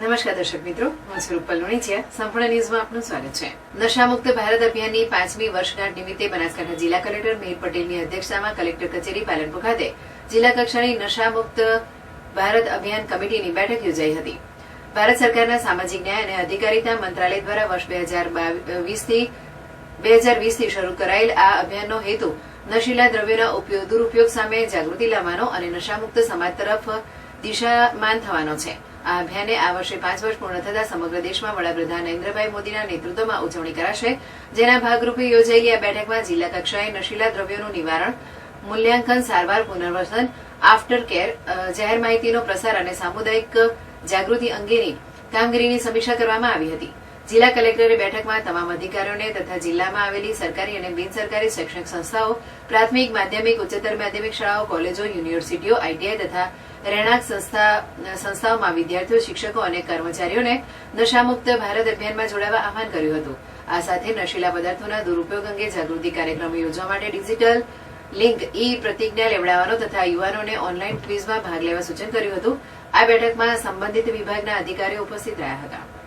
નમસ્કાર દર્શક મિત્રો, હું છું રૂપલ લુણીચિયા. સંપૂર્ણ ન્યૂઝમાં આપનું સ્વાગત છે. નશામુક્ત ભારત અભિયાનની પાંચમી વર્ષગાંઠ નિમિત્તે બનાસકાંઠા જિલ્લા કલેક્ટર મિહિર પટેલની અધ્યક્ષતામાં કલેક્ટર કચેરી પાલનપુર ખાતે જિલ્લા કક્ષાની નશામુક્ત ભારત અભિયાન કમિટીની બેઠક યોજાઈ હતી. ભારત સરકારના સામાજિક ન્યાય અને અધિકારીતા મંત્રાલય દ્વારા વર્ષ બે હજાર વીસથી બે હજાર વીસથી શરૂ કરાયેલ આ અભિયાનનો હેતુ નશીલા દ્રવ્યોના ઉપયોગ, દુરુપયોગ સામે જાગૃતિ લાવવાનો અને નશામુક્ત સમાજ તરફ દિશામાન થવાનો છે. આ અભિયાને આ વર્ષે પાંચ વર્ષ પૂર્ણ થતા સમગ્ર દેશમાં વડાપ્રધાન નરેન્દ્રભાઈ મોદીના નેતૃત્વમાં ઉજવણી કરાશે, જેના ભાગરૂપે યોજાયેલી આ બેઠકમાં જિલ્લા કક્ષાએ નશીલા દ્રવ્યોનું નિવારણ, મૂલ્યાંકન, સારવાર, પુનર્વસન આફ્ટર કેર જાહેર માહિતીનો પ્રસાર અને સામુદાયિક જાગૃતિ અંગેની કામગીરીની સમીક્ષા કરવામાં આવી હતી. જિલ્લા કલેક્ટરે બેઠકમાં તમામ અધિકારીઓને તથા જિલ્લામાં આવેલી સરકારી અને બિન સરકારી શૈક્ષણિક સંસ્થાઓ, પ્રાથમિક, માધ્યમિક, ઉચ્ચતર માધ્યમિક શાળાઓ, કોલેજો, યુનિવર્સિટીઓ આઈટીઆઈ તથા રહેણાંક સંસ્થા, સંસ્થાઓમાં વિદ્યાર્થીઓ, શિક્ષકો અને કર્મચારીઓને નશામુક્ત ભારત અભિયાનમાં જોડાવા આહવાન કર્યું હતું. આ સાથે નશીલા પદાર્થોના દુરુપયોગ અંગે જાગૃતિ કાર્યક્રમો યોજવા માટે ડિજિટલ લિંક ઈ પ્રતિજ્ઞા લેવડાવવાનો તથા યુવાનોને ઓનલાઈન ક્વિઝમાં ભાગ લેવા સૂચન કર્યું હતું. આ બેઠકમાં સંબંધિત વિભાગના અધિકારીઓ ઉપસ્થિત રહ્યા હતા.